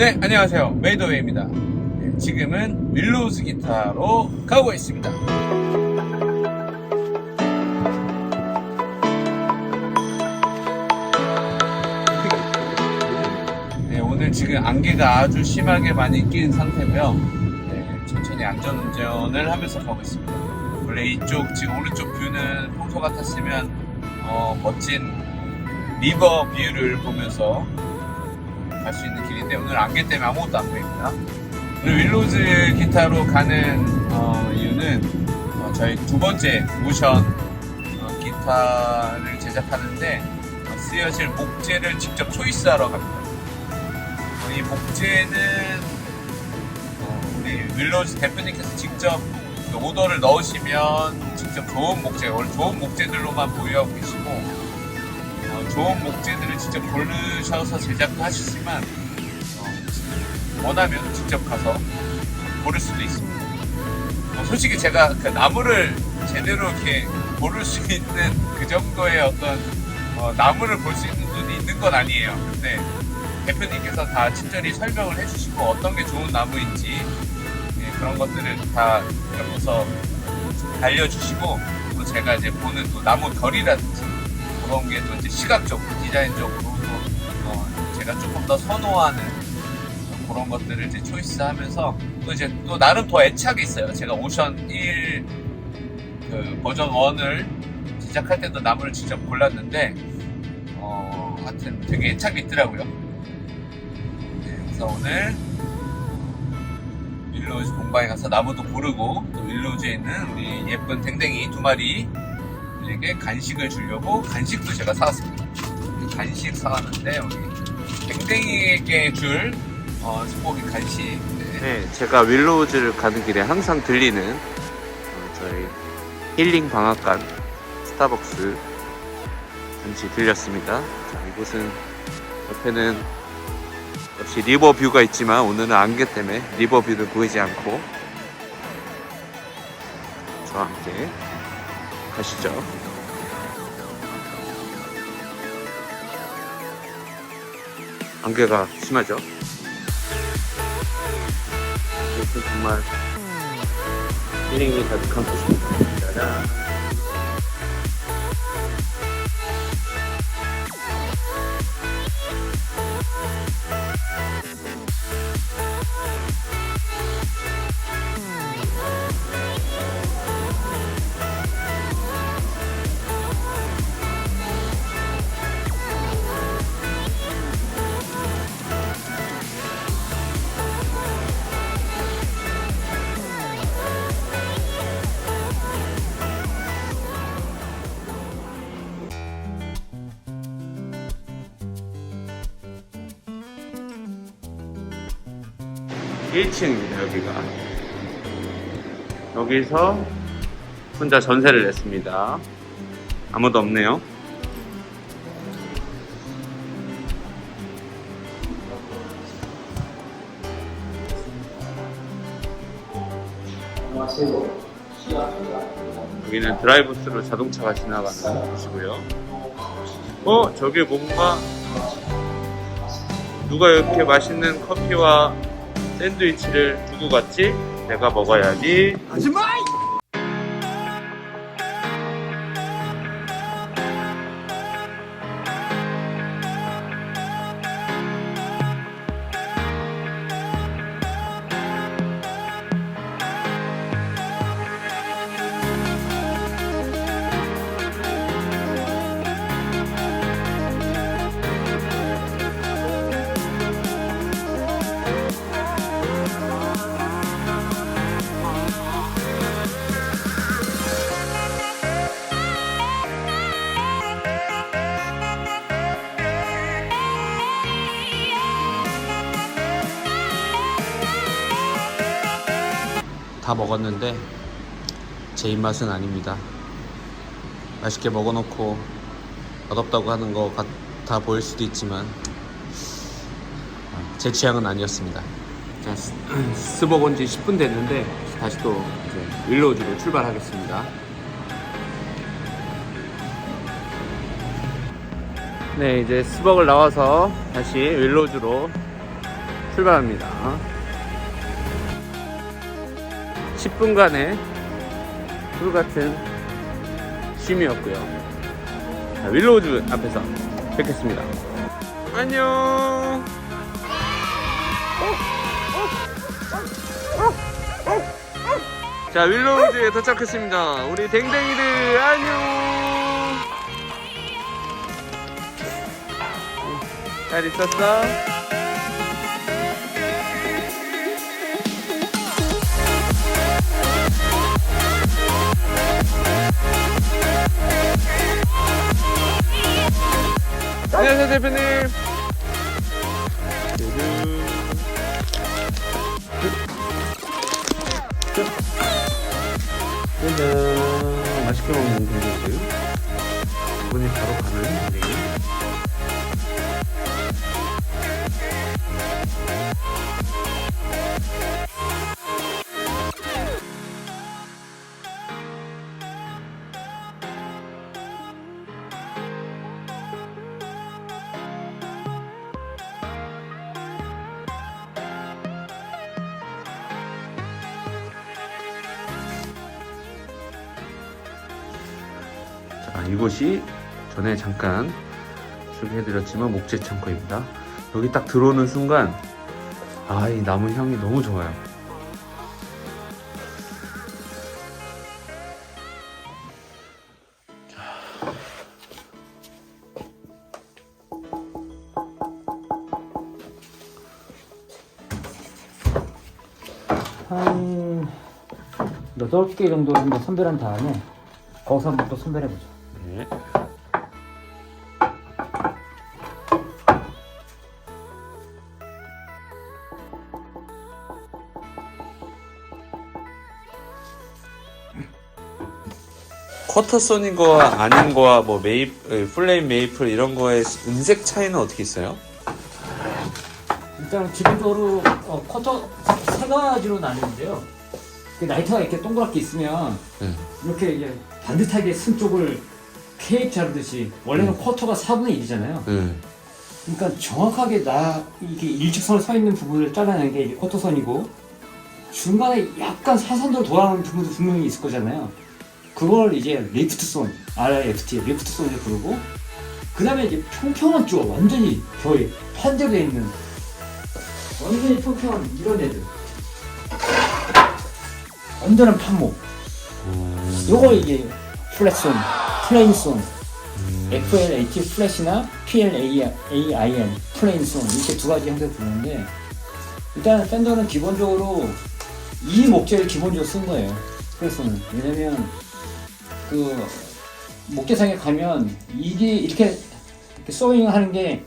네, 안녕하세요. 메이더웨이입니다. 네, 지금은 윌로우즈 기타로 가고 있습니다. 네, 오늘 지금 안개가 아주 심하게 많이 낀 상태고요. 네, 천천히 안전운전을 하면서 가고 있습니다. 원래 이쪽 지금 오른쪽 뷰는 평소 같았으면 어, 멋진 리버 뷰를 보면서 갈 수 있는 길인데 오늘 안개 때문에 아무것도 안 보입니다. 오늘 윌로즈 기타로 가는 어, 이유는 어, 저희 두 번째 모션 어, 기타를 제작하는데 어, 쓰여질 목재를 직접 초이스하러 갑니다. 어, 이 목재는 어, 우리 윌로즈 대표님께서 직접 그 오더를 넣으시면 직접 좋은 목재, 원래 좋은 목재들로만 보유하고 계시고 어, 좋은 목재들을 직접 고르셔서 제작을 하시지만 어, 원하면 직접 가서 고를 수도 있습니다. 어, 솔직히 제가 그 나무를 제대로 이렇게 고를 수 있는 그 정도의 어떤 어, 나무를 볼 수 있는 눈이 있는 건 아니에요. 근데 대표님께서 다 친절히 설명을 해주시고 어떤 게 좋은 나무인지 예, 그런 것들을 다 옆에서 알려주시고 또 제가 이제 보는 또 나무 결이라든지 그런 게 또 이제 시각적으로 디자인적으로 또 어, 제가 조금 더 선호하는 그런 것들을 이제 초이스하면서 또 이제 또 나름 더 애착이 있어요. 제가 오션 1 그 버전 1을 제작할 때도 나무를 직접 골랐는데 어, 하여튼 되게 애착이 있더라고요. 네, 그래서 오늘 윌로우즈 공방에 가서 나무도 고르고 또 윌로우즈에 있는 우리 예쁜 댕댕이 두 마리 에게 간식을 주려고 간식도 제가 사왔습니다. 간식 사왔는데 우리 댕댕이에게 줄 어, 소고기 간식. 네. 네, 제가 윌로우즈를 가는 길에 항상 들리는 어, 저희 힐링 방앗간 스타벅스 잠시 들렸습니다. 자, 이곳은 옆에는 역시 리버뷰가 있지만 오늘은 안개 때문에 리버뷰를 보이지 않고 저와 함께 가시죠. 안개가 심하죠? 이것은 정말 힐링이 가득한 곳입니다. 짜잔. 일층입니다 여기가. 여기서 혼자 전세를 냈습니다. 아무도 없네요. 여기는 드라이브 스루 자동차가 지나가는 곳이고요. 어, 저게 뭔가 누가 이렇게 맛있는 커피와 샌드위치를 두고 갔지? 내가 먹어야지. 다 먹었는데 제 입맛은 아닙니다. 맛있게 먹어놓고 맛없다고 하는 것 같아 보일 수도 있지만 제 취향은 아니었습니다. 자, 스- 스벅 온지 10분 됐는데 다시 또 이제 윌로우즈로 출발하겠습니다. 네, 이제 스벅을 나와서 다시 윌로우즈로 출발합니다. 10분간의 술 같은 쉼이었고요. 자, 윌로우즈 앞에서 뵙겠습니다. 안녕. 자, 윌로우즈에 도착했습니다. 우리 댕댕이들 안녕. 잘 있었어? 안녕하세요 대표님 짜잔 맛있게 먹는 동료들 이번에 바로 가는 동생이 자, 이곳이 전에 잠깐 소개해드렸지만 목재 창고입니다. 여기 딱 들어오는 순간, 아, 이 나무 향이 너무 좋아요. 한 8개 정도 선별한 다음에 거기서 한번 또 선별해보죠. 쿼터선인 거와 아닌 거와 뭐 메이 플레임 메이플 이런 거의 은색 차이는 어떻게 있어요? 일단 기본적으로 어, 쿼터 세 가지로 나뉘는데요. 그 나이터가 이렇게 동그랗게 있으면 네. 이렇게 이제 반듯하게 쓴 쪽을 케이크 자르듯이 원래는 쿼터가 4분의 1이잖아요. 네. 그러니까 정확하게 나 이게 일직선을 서 있는 부분을 잘라내는 게 쿼터선이고 중간에 약간 사선으로 돌아가는 부분도 분명히 있을 거잖아요. 그걸 이제 리프트선, RIFT, 리프트선이라고 부르고 그 다음에 이제 평평한 쪽, 완전히 거의 판대로 돼 있는 완전히 평평한 이런 애들. 완전한 판목. 요거 이게 플랫선, 플레인선 FLAT 플래시나 PLAIN 플레인송 이렇게 두 가지 형태로 부르는데 일단 팬더는 기본적으로 이 목재를 기본적으로 쓴 거예요. 플래스는 왜냐면 그 목재상에 가면 이게 이렇게, 이렇게 소잉하는 게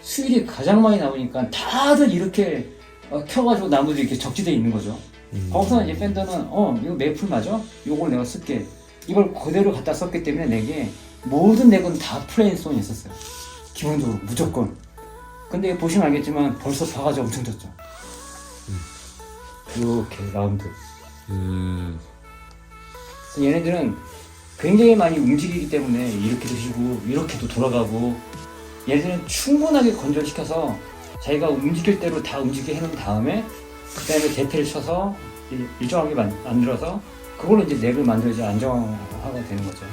수율이 가장 많이 나오니까 다들 이렇게 어, 켜가지고 나무들이 이렇게 적지돼 있는 거죠. 거기서 이제 팬더는 어 이거 메이플 맞아? 요걸 내가 쓸게. 이걸 그대로 갖다 썼기 때문에 내게 모든 넥은 다 플레인송이 있었어요. 기본적으로 무조건. 근데 보시면 알겠지만 벌써 바가지 엄청 졌죠. 이렇게 라운드. 음. 그래서 얘네들은 굉장히 많이 움직이기 때문에 이렇게도 쉬고 이렇게도 돌아가고 얘네들은 충분하게 건조시켜서 자기가 움직일 대로 다 움직이게 해놓은 다음에 그 다음에 대패를 쳐서 일- 일정하게 만, 만들어서 그걸로 이제 넥을 만들어야지 안정화가 되는 거죠.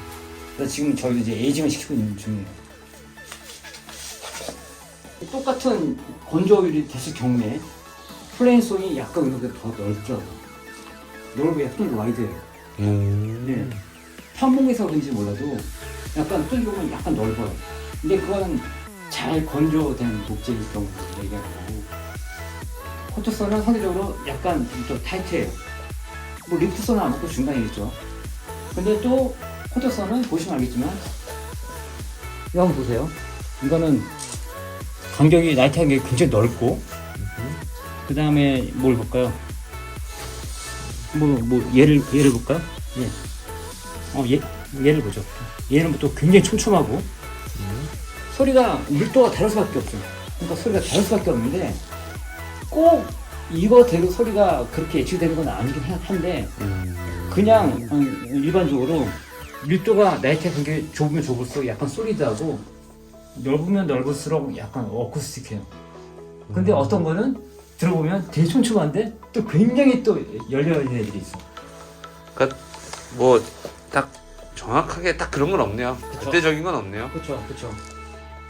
그래서 지금 저희도 이제 에이징을 시키고 있는 중이에요. 똑같은 건조율이 됐을 경우에 플레인송이 약간 이렇게 더 넓죠. 넓고 약간 와이드해요. 네. 편목에서 그런지 몰라도 약간 뚫리면 약간 넓어요. 근데 그거는 잘 건조된 목재일 경우 얘기하는 거고 코트선은 상대적으로 약간 좀 타이트해요. 뭐 리프트선은 아무것도 중간에 있죠. 근데 또 코트선은 보시면 알겠지만 이거 한번 보세요. 이거는 간격이 나이트한 게 굉장히 넓고 그 다음에 뭘 볼까요? 뭐, 뭐, 얘를, 얘를 볼까요? 예. 어, 얘, 얘를 보죠. 얘는 또 굉장히 촘촘하고, 소리가 밀도가 다를 수밖에 없죠. 그러니까 소리가 다를 수밖에 없는데, 꼭 이거 대로 소리가 그렇게 예측되는 건 아니긴 하- 한데, 그냥 어, 일반적으로 밀도가 나이트의 간격이 좁으면 좁을수록 약간 소리드하고, 넓으면 넓을수록 약간 어쿠스틱해요. 근데 어떤 거는 들어보면 되게 촘촘한데 또 굉장히 또 열려 있는 애들이 있어. 그러니까 뭐 딱 정확하게 딱 그런 건 없네요.绝대적인 건 없네요. 그렇죠, 그렇죠,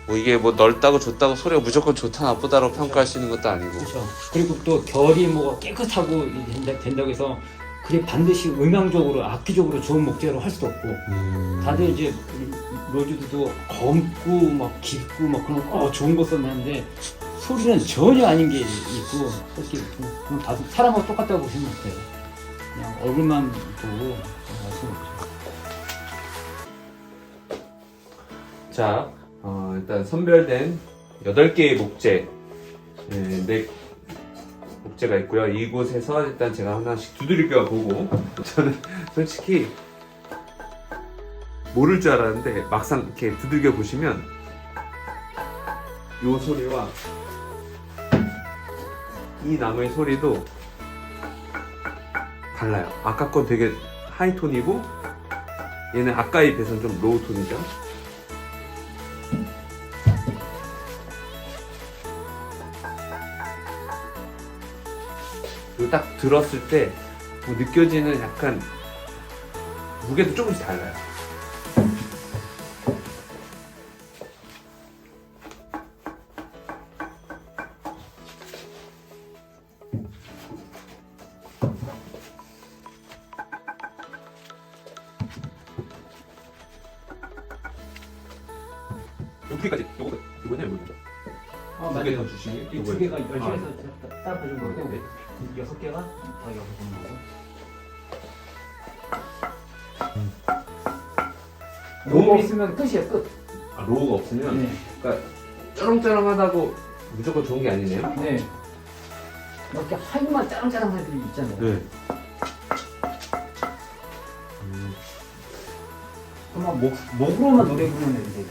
뭐 이게 뭐 넓다고 좁다고 소리가 무조건 좋다 나쁘다로 평가할 수 있는 것도 아니고. 그렇죠. 그리고 또 결이 뭐 깨끗하고 된다, 된다고 해서 그게 반드시 음향적으로 악기적으로 좋은 목재로 할 수도 없고 음. 다들 이제 로즈들도 검고 막 깊고 막 그런 어 좋은 거 썼는데 소리는 전혀 아닌 게 있고 그럼 다 사람하고 똑같다고 보시면 돼요. 그냥 얼굴만 보고 말씀 없 자, 어, 일단 선별된 8개의 목재, 네, 네 목재가 있고요. 이곳에서 일단 제가 하나씩 두드려 보고, 저는 솔직히 모를 줄 알았는데, 막상 이렇게 두들겨 보시면, 이 소리와 이 나무의 소리도 달라요. 아까 건 되게 하이톤이고, 얘는 아까에 비해서는 좀 로우톤이죠. 딱 들었을 때 뭐 느껴지는 약간 무게도 조금씩 달라요. 여기까지 요거 요거냐 요거 아, 두개 더 주시면 이두 개가 열심히 아, 해서 따로 가진 거고 네. 이 여섯 개가 다 여섯 번. 너무- 너무 있으면 끝이야 끝. 아, 로우가 없으면 네. 그러니까 쩌렁쩌렁하다고 무조건 좋은 게 아니네요. 네. 이렇게 하얀만 짜랑짜랑한 애들이 있잖아요. 네. 음, 그만 목 목으로만 노래 부르는 애들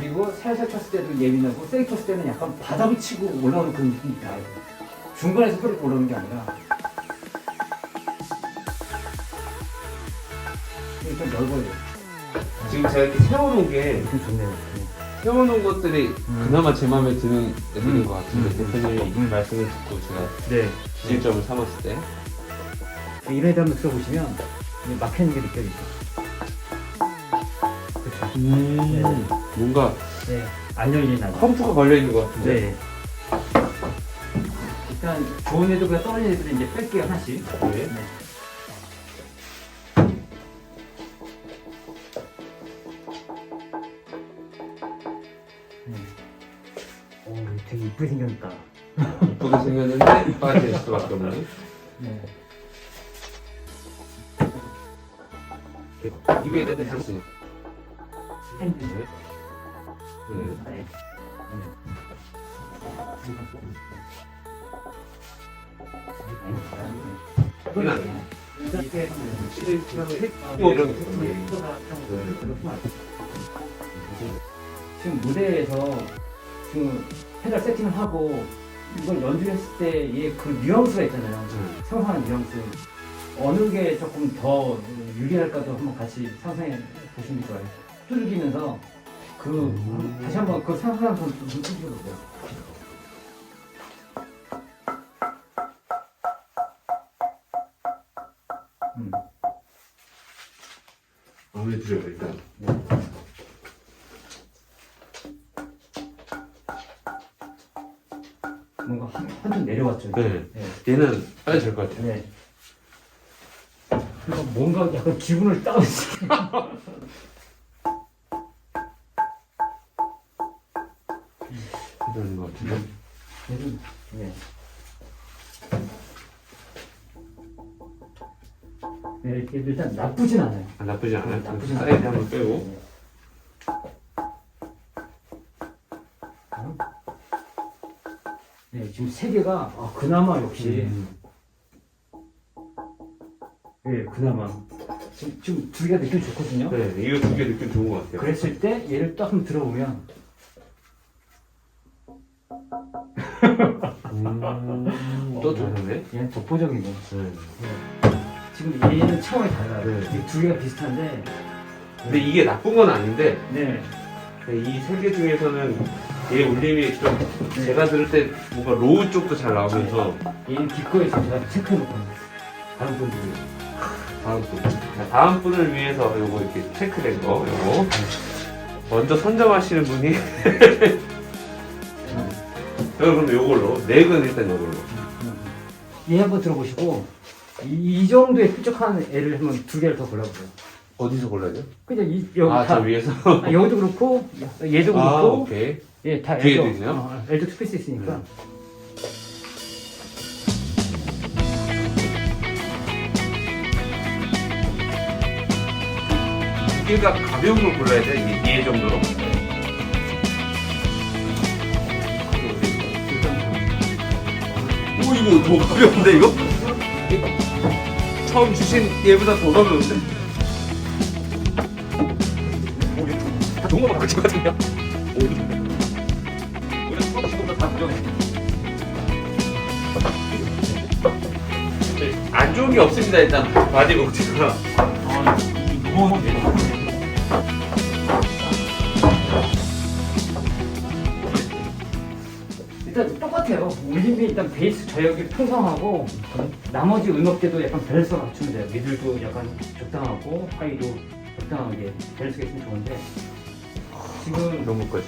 그리고 살살 쳤을 때도 예민하고 세게 쳤을 때는 약간 바닥을 치고 올라오는 그런 느낌이 있다. 중간에서 소리가 올라오는 게 아니라. 그러니까 넓어야 돼. 지금 제가 이렇게 세워놓은 게 느낌 좋네요. 네. 세워놓은 것들이 그나마 제 마음에 드는 애들인 음. 것 같은데 음. 대표님이 음. 말씀을 듣고 제가 네. 지질점을 삼았을 때 이런 애들 한번 들어보시면 막혀있는 게 느껴지죠. 그렇죠. 음. 뭔가 네. 안 아이. 펌프가 걸려 있는 것 같은데 네. 일단 좋은 애들 그냥 떨어진 애들은 이제 뺄게요 하나씩. 네. 네. 네. 오, 되게 이쁘게 생겼다. 예쁘게 생겼는데 빠질 수밖에 없는 네. 향수 핸드. 네. 지금 무대에서 지금 페달 세팅을 하고 이걸 연주했을 때의 그 뉘앙스가 있잖아요. 생각하는 뉘앙스. 어느 게 조금 더 유리할까도 한번 같이 상상해 보시는 게 좋아요. 뚫기면서 그 다시 한번 그 상상한 분좀 뚫어보세요. 음. 마음에 들어요 일단 뭔가 한, 한점 내려왔죠. 네. 네. 얘는 빨리 될 것 같아요 네. 그러니까 뭔가 약간 기분을 다운시키는 나쁘진 않아요. 아, 나쁘지 않아요 나쁘진 사이드 않아요. 한번 빼고 네. 어? 네, 지금 세 개가 아, 그나마 역시 음. 네, 그나마 지금, 지금 두 개가 느낌 좋거든요. 네 이거 두 개 느낌 좋은 것 같아요 그랬을 때 얘를 또 한번 들어보면 음, 또 다르네 얘는 독보적이고 네. 지금 얘는 차원이 달라요. 네. 이두 개가 비슷한데. 근데 이게 나쁜 건 아닌데 네, 이 세 개 중에서는 얘 울림이 좀 제가 들을 때 뭔가 로우 쪽도 잘 나오면서 얘는 기꺼이서 제가 체크해놓고 다른 분들이 다음 분. 자, 다음 분을 위해서 요거 이렇게 체크된 거 요거. 먼저 선점하시는 분이 그럼 요걸로 넥은 일단 요걸로. 얘 한번 들어보시고 이, 이 정도의 뾰족한 애를 한번 두 개를 더 골라보세요. 어디서 골라야 돼요? 그냥 이 여기 아 다 저 위에서 아, 여기도 그렇고 얘도 아 그렇고 오케이 예, 다 뒤에도 L도 있네요? 어, L도 스페이스 있으니까 음. 무게가 가벼운 걸 골라야 돼 이게 얘 정도로 오 이거 더 가벼운데 이거? 처음 주신 얘보다 더 가벼운데? 다 좋은 거만 그렇게 같은데요? 오히려 처음 주신 것보다 다 가벼워 안 좋은 게 없습니다 일단 바디 목재가 일단 똑같아요. 울림이 일단 베이스 저역이 풍성하고 나머지 음역대도 약간 밸런스가 맞추면 돼요. 미들도 약간 적당하고 하이도 적당하게 밸런스가 있으면 좋은데 지금 너무 까지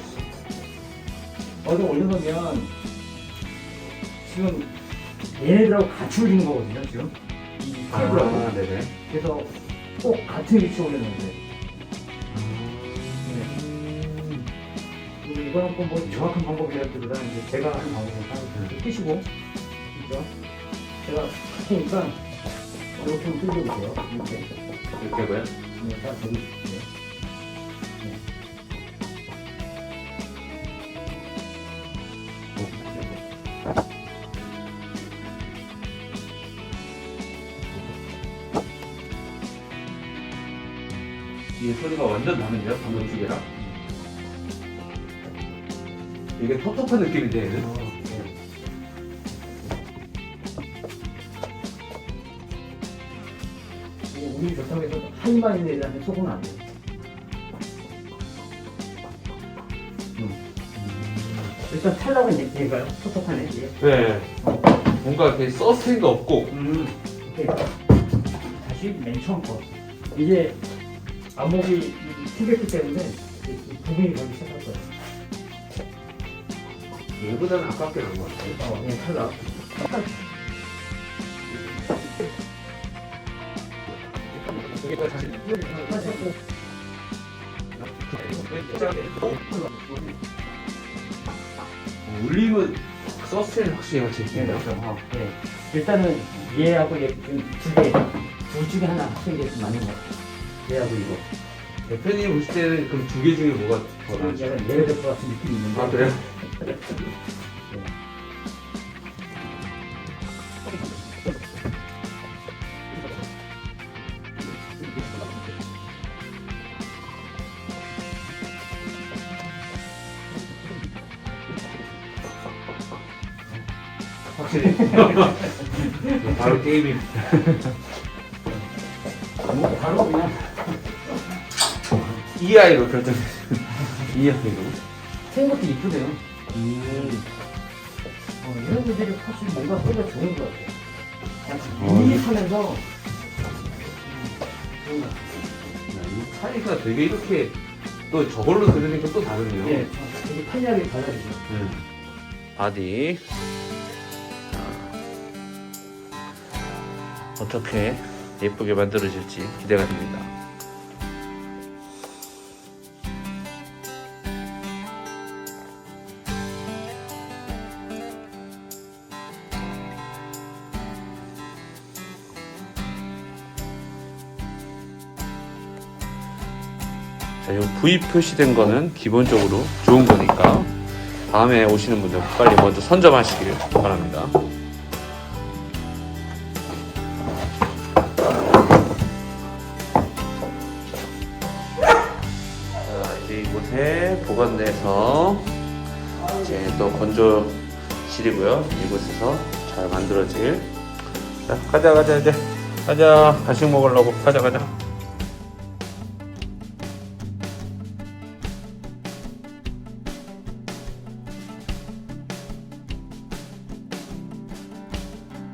어디 올려놓으면 지금 얘네들하고 같이 울리는 거거든요. 지금 이 케이블하고 아 네네 그래서 꼭 같은 위치에 올려놓으면 이거는 꼭뭐 정확한 방법이라기보다 이제 제가 하는 방법이니까 이렇게 끄시고 그죠? 제가 하니까 이렇게 한번 뜯어보세요. 이렇게 이렇게 하고요 네, 다 되고 있어요. 이 소리가 완전 다른데요 방금 두 개랑 이게 텁텁한 느낌인데 얘는. 이게 우리 좋다고 해서 하이만 내려면 속은 안 돼요. 음. 일단 탈락은 얘- 얘가요? 톡톡하네 얘. 네 뭔가 이렇게 서스텐도 없고 음. 오케이. 다시 맨 처음 거. 이제 안목이 튀겼기 때문에 이- 이 부분이 가기 거예요. 얘보다는 아깝게 나은 것 같아요 어, 얘 탈락. 울림은 서스텐이 확실히 같이 네, 그렇죠. 어, 네. 일단은 얘하고 얘 두 개, 둘 중에 하나 게 맞는 것 같아요. 얘하고 이거. 대표님 보실 때는 그럼 두 개 중에 뭐가 더 나으죠? 약간 예외될 것 같은 느낌이 있는데. 아 그래요? 확실히 바로 게임이 뭐 바로 그냥 EI로 결정 EI로 생각도 이쁘대요. 음. 어, 이런 애들이 확실히 뭔가 소리가 좋은 것 같아요. 어, 밋밋하면서 좋은 것 같아요. 이 차이가 되게 이렇게 또 저걸로 들으니까 또 다르네요. 예, 되게 편리하게 발라지죠. 음. 바디 어떻게 예쁘게 만들어질지 기대가 됩니다. V 표시된 거는 기본적으로 좋은 거니까 다음에 오시는 분들 빨리 먼저 선점하시길 바랍니다. 이곳에 보관돼서 이제 또 건조실이고요. 이곳에서 잘 만들어질. 자, 가자, 가자, 이제. 가자. 간식 먹으려고. 가자, 가자.